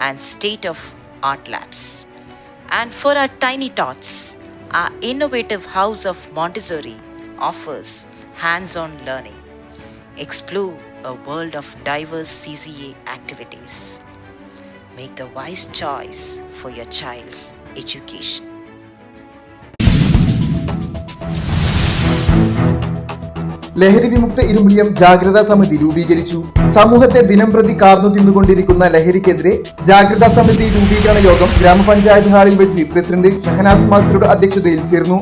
and state of art labs. And for our tiny tots, our innovative House of Montessori offers hands on learning. Explore a world of diverse CCA activities. Make the wise choice for your child's education. ലഹരി വിമുക്ത ഇരുമുളിയം ജാഗ്രതാ സമിതി രൂപീകരിച്ചു. സമൂഹത്തെ ദിനംപ്രതി കാർന്നു തിന്നുകൊണ്ടിരിക്കുന്ന ലഹരിക്കെതിരെ ജാഗ്രതാ സമിതി രൂപീകരണ യോഗം ഗ്രാമപഞ്ചായത്ത് ഹാളിൽ വെച്ച് പ്രസിഡന്റ് ഷഹനാസ് മാസ്റ്ററുടെ അധ്യക്ഷതയിൽ ചേർന്നു.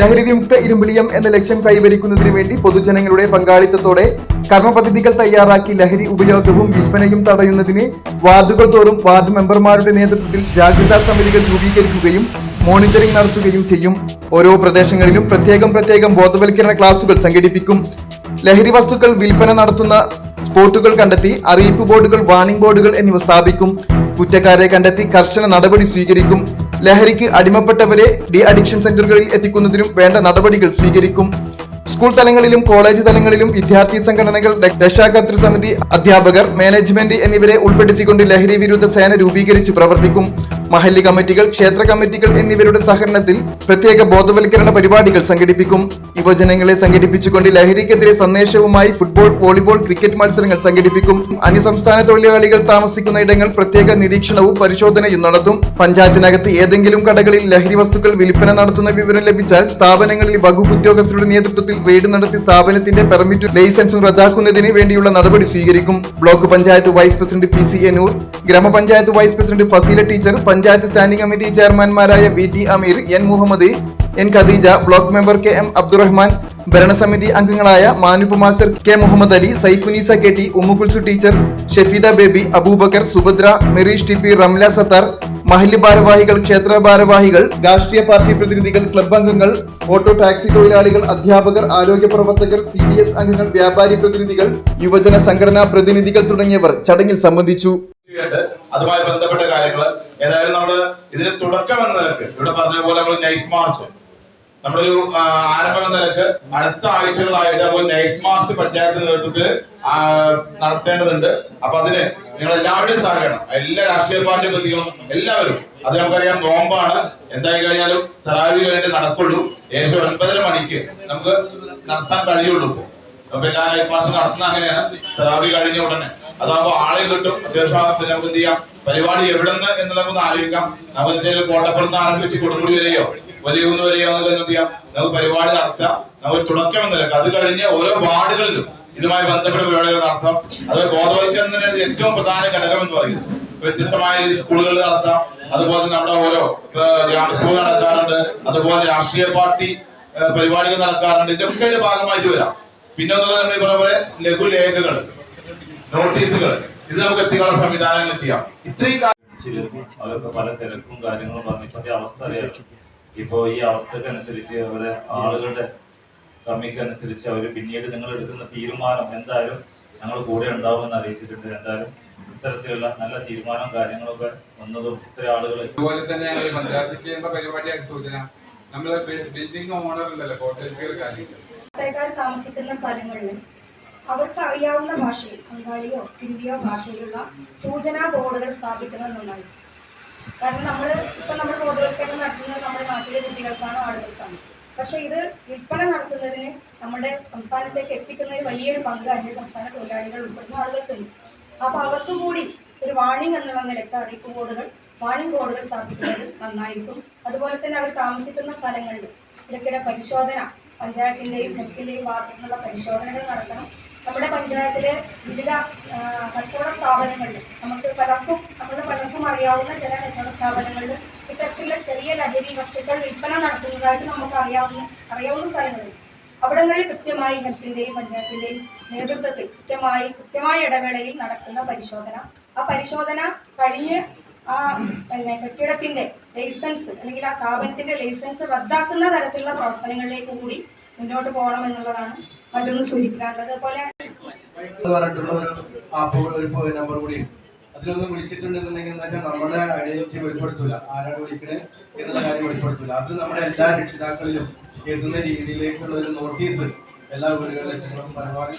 ലഹരി വിമുക്ത ഇരുമ്പിളിയം എന്ന ലക്ഷ്യം കൈവരിക്കുന്നതിനു വേണ്ടി പൊതുജനങ്ങളുടെ പങ്കാളിത്തത്തോടെ കർമ്മപദ്ധതികൾ തയ്യാറാക്കി ലഹരി ഉപയോഗവും വിൽപ്പനയും തടയുന്നതിന് വാർഡുകൾ തോറും വാർഡ് മെമ്പർമാരുടെ നേതൃത്വത്തിൽ ജാഗ്രതാ സമിതികൾ രൂപീകരിക്കുകയും മോണിറ്ററിംഗ് നടത്തുകയും ചെയ്യും. ഓരോ പ്രദേശങ്ങളിലും പ്രത്യേകം പ്രത്യേകം ബോധവൽക്കരണ ക്ലാസുകൾ സംഘടിപ്പിക്കും. ലഹരി വസ്തുക്കൾ വിൽപ്പന നടത്തുന്ന സ്പോട്ടുകൾ കണ്ടെത്തി അറിയിപ്പ് ബോർഡുകൾ വാർണിംഗ് ബോർഡുകൾ എന്നിവ സ്ഥാപിക്കും. കുറ്റക്കാരെ കണ്ടെത്തി കർശന നടപടി സ്വീകരിക്കും. ലഹരിക്ക് അടിമപ്പെട്ടവരെ ഡി അഡിക്ഷൻ സെന്ററുകളിൽ എത്തിക്കുന്നതിനും വേണ്ട നടപടികൾ സ്വീകരിക്കും. സ്കൂൾ തലങ്ങളിലും കോളേജ് തലങ്ങളിലും വിദ്യാർത്ഥി സംഘടനകൾ രക്ഷാകർത്തൃ രക്ഷാകർതൃ സമിതി അധ്യാപകർ മാനേജ്മെന്റ് എന്നിവരെ ഉൾപ്പെടുത്തിക്കൊണ്ട് ലഹരി വിരുദ്ധ സേന രൂപീകരിച്ച് പ്രവർത്തിക്കും. മഹല്ലി കമ്മിറ്റികൾ ക്ഷേത്ര കമ്മിറ്റികൾ എന്നിവരുടെ സഹകരണത്തിൽ പ്രത്യേക ബോധവൽക്കരണ പരിപാടികൾ സംഘടിപ്പിക്കും. യുവജനങ്ങളെ സംഘടിപ്പിച്ചുകൊണ്ട് ലഹരിക്കെതിരെ സന്ദേശവുമായി ഫുട്ബോൾ വോളിബോൾ ക്രിക്കറ്റ് മത്സരങ്ങൾ സംഘടിപ്പിക്കും. അന്യസംസ്ഥാന തൊഴിലാളികൾ താമസിക്കുന്ന ഇടങ്ങൾ പ്രത്യേക നിരീക്ഷണവും പരിശോധനയും നടത്തും. പഞ്ചായത്തിനകത്ത് ഏതെങ്കിലും കടകളിൽ ലഹരി വസ്തുക്കൾ വിൽപ്പന നടത്തുന്ന വിവരം ലഭിച്ചാൽ സ്ഥാപനങ്ങളിൽ വകുപ്പ് ഉദ്യോഗസ്ഥരുടെ നേതൃത്വത്തിൽ റെയ്ഡ് നടത്തി സ്ഥാപനത്തിന്റെ പെർമിറ്റും ലൈസൻസും റദ്ദാക്കുന്നതിന് വേണ്ടിയുള്ള നടപടി സ്വീകരിക്കും. Block panchayat vice president P C Ennur ഗ്രാമപഞ്ചായത്ത് vice president Faseela teacher standing committee ചെയർമാൻമാരായ V T Ameer N Muhammad N Khadeeja block member K M Abdurahman ഭരണസമിതി അംഗങ്ങളായ Manupp master K Muhammad Ali Saifunnisa K T Ummukulsu teacher Shefeeda Baby Abubakar Subhadra Merish T P Ramla Sathar മഹല്ല് ഭാരവാഹികൾ ക്ഷേത്ര ഭാരവാഹികൾ രാഷ്ട്രീയ party പ്രതിനിധികൾ club അംഗങ്ങൾ auto taxi തൊഴിലാളികൾ അധ്യാപകർ ആരോഗ്യ പ്രവർത്തകർ സി ഡി എസ് അംഗങ്ങൾ വ്യാപാരി പ്രതിനിധികൾ യുവജന സംഘടനാ പ്രതിനിധികൾ തുടങ്ങിയവർ ചടങ്ങിൽ സംബന്ധിച്ചു. അതുമായി ബന്ധപ്പെട്ട കാര്യങ്ങൾ ഏതായാലും നമ്മൾ ഇതിന് തുടക്കം എന്ന നിലയ്ക്ക് ഇവിടെ പറഞ്ഞ പോലെ നമ്മൾ നൈറ്റ് മാർച്ച് നമ്മളൊരു ആരംഭം എന്ന നിലയ്ക്ക് അടുത്ത ആഴ്ചകളായിട്ട് നമ്മൾ നൈറ്റ് മാർച്ച് പഞ്ചായത്ത് നേതൃത്വത്തിൽ നടത്തേണ്ടതുണ്ട്. അപ്പൊ അതിന് നിങ്ങൾ എല്ലാവരുടെയും സഹകരണം എല്ലാ രാഷ്ട്രീയ പാർട്ടി പ്രതികളും എല്ലാവരും അത് നമുക്കറിയാം നോമ്പാണ് എന്തായി കഴിഞ്ഞാലും തറാവി കഴിഞ്ഞ് നടക്കുള്ളൂ. ഏകദേശം ഒൻപതര മണിക്ക് നമുക്ക് നടത്താൻ കഴിയുള്ളൂ. അപ്പൊ എല്ലാ നൈറ്റ് മാർച്ചും നടത്തുന്ന അങ്ങനെയാണ്. തറാവി കഴിഞ്ഞ ഉടനെ അതാകുമ്പോ ആളെ കിട്ടും. അത്യാവശ്യം പിന്നെ നമുക്ക് എന്ത് ചെയ്യാം? പരിപാടി എവിടെന്ന് എന്നുള്ള ഒന്ന് ആലോചിക്കാം. നമുക്ക് എന്തെങ്കിലും കോട്ടപ്പുറത്ത് ആരംഭിച്ച് കൊടുമുടി വരെയോ? വലിയ ഒന്ന് വരെയോ എന്നൊക്കെ എന്ത് ചെയ്യാം? നമുക്ക് പരിപാടി നടത്താം. നമുക്ക് തുടക്കം എന്ന അത് കഴിഞ്ഞ് ഓരോ വാർഡുകളിലും ഇതുമായി ബന്ധപ്പെട്ട പരിപാടികൾ നടത്താം. അത് ബോധവൽക്കരണം തന്നെയാണ് ഏറ്റവും പ്രധാന ഘടകം എന്ന് പറയുന്നത്. വ്യത്യസ്തമായ സ്കൂളുകളിൽ നടത്താം. അതുപോലെ നമ്മുടെ ഓരോ ഗ്രാമസഭകൾ ഗ്രാമസഭ നടക്കാറുണ്ട്. അതുപോലെ രാഷ്ട്രീയ പാർട്ടി പരിപാടികൾ നടക്കാറുണ്ട്. ഇതൊക്കെ ഭാഗമായിട്ട് വരാം. പിന്നെ ഒന്നുള്ളത് നമ്മൾ പറഞ്ഞ പോലെ ലഘുലേഖകൾ നോട്ടീസുകൾ. ഇത് നമുക്ക് എത്തിക്കാനുള്ള സംവിധാനങ്ങൾ ചെയ്യാം. ഇത്രയും അവർക്ക് പല തിരക്കും കാര്യങ്ങളും പറഞ്ഞു ഇപ്പൊ അവസ്ഥ അറിയാം. ഇപ്പോ ഈ അവസ്ഥക്കനുസരിച്ച് അവരെ ആളുകളുടെ കമ്മിക്കനുസരിച്ച് അവർ പിന്നീട് നിങ്ങൾ എടുക്കുന്ന തീരുമാനം എന്തായാലും ഞങ്ങൾ കൂടെ ഉണ്ടാവുമെന്ന് അറിയിച്ചിട്ടുണ്ട്. എന്തായാലും ഇത്തരത്തിലുള്ള നല്ല തീരുമാനം കാര്യങ്ങളൊക്കെ വന്നതും ഇത്ര ആളുകൾ അതുപോലെ തന്നെ ചെയ്യേണ്ട പരിപാടിയാണ് സൂചന. നമ്മൾ ബിൽഡിംഗ് ഓണർ ഉണ്ടല്ലോ ആൾക്കാർ താമസിക്കുന്ന സ്ഥലങ്ങളിൽ അവർക്ക് അറിയാവുന്ന ഭാഷയിൽ ബംഗാളിയോ ഹിന്ദിയോ ഭാഷയിലുള്ള സൂചനാ ബോർഡുകൾ സ്ഥാപിക്കുന്നത് നന്നായി. കാരണം നമ്മൾ ഇപ്പം നമ്മൾ ബോധവൽക്കരണം നടത്തുന്നത് നമ്മുടെ നാട്ടിലെ കുട്ടികൾക്കാണോ ആളുകൾക്കാണോ? പക്ഷേ ഇത് വിൽപ്പന നടത്തുന്നതിന് നമ്മുടെ സംസ്ഥാനത്തേക്ക് എത്തിക്കുന്നതിന് വലിയൊരു പങ്ക് അന്യ സംസ്ഥാന തൊഴിലാളികൾ ഉൾപ്പെടുന്ന ആളുകൾക്കുണ്ട്. അപ്പോൾ അവർക്ക് കൂടി ഒരു വാണിംഗ് എന്നുള്ള നിലയ്ക്ക് അറിയിപ്പ് ബോർഡുകൾ വാണിംഗ് ബോർഡുകൾ സ്ഥാപിക്കുന്നത് നന്നായിരിക്കും. അതുപോലെ തന്നെ അവർ താമസിക്കുന്ന സ്ഥലങ്ങളിൽ ഇടയ്ക്കിടെ പരിശോധന പഞ്ചായത്തിന്റെയും ഹെൽത്തിന്റെയും ഭാഗത്തുനിന്നുള്ള പരിശോധനകൾ നടത്തണം. നമ്മുടെ പഞ്ചായത്തിലെ വിവിധ കച്ചവട സ്ഥാപനങ്ങളിൽ നമുക്ക് പലർക്കും നമ്മൾ പലർക്കും അറിയാവുന്ന ചില കച്ചവട സ്ഥാപനങ്ങളിൽ ഇത്തരത്തിലുള്ള ചെറിയ ലഹരി വസ്തുക്കൾ വിൽപ്പന നടത്തുന്നതായിട്ട് നമുക്ക് അറിയാവുന്ന അറിയാവുന്ന സ്ഥലങ്ങളുണ്ട് അവിടങ്ങളിൽ കൃത്യമായി ഹെൽത്തിന്റെയും പഞ്ചായത്തിന്റെയും നേതൃത്വത്തിൽ കൃത്യമായി കൃത്യമായ ഇടവേളയിൽ നടക്കുന്ന പരിശോധന. ആ പരിശോധന കഴിഞ്ഞ് ആ പിന്നെ കെട്ടിടത്തിന്റെ ലൈസൻസ് അല്ലെങ്കിൽ ആ സ്ഥാപനത്തിന്റെ ലൈസൻസ് റദ്ദാക്കുന്ന തരത്തിലുള്ള പ്രവർത്തനങ്ങളിലേക്ക് കൂടി മുന്നോട്ട് പോകണം എന്നുള്ളതാണ് മറ്റൊന്ന് സൂചിപ്പിക്കാനുള്ളത്. അതുപോലെ ഒരു അതിലൊന്ന് വിളിച്ചിട്ടുണ്ടെന്നുണ്ടെങ്കിൽ നമ്മുടെ ഐഡന്റിറ്റി വെളിപ്പെടുത്തൂല. ആരാണ് വിളിക്കണേ എന്നുള്ള കാര്യം വെളിപ്പെടുത്തൂല. അത് നമ്മുടെ എല്ലാ രക്ഷിതാക്കളിലും എഴുതുന്ന രീതിയിലേക്കുള്ള ഒരു നോട്ടീസ് എല്ലാ വീടുകളിലും എത്തണം പരമാവധി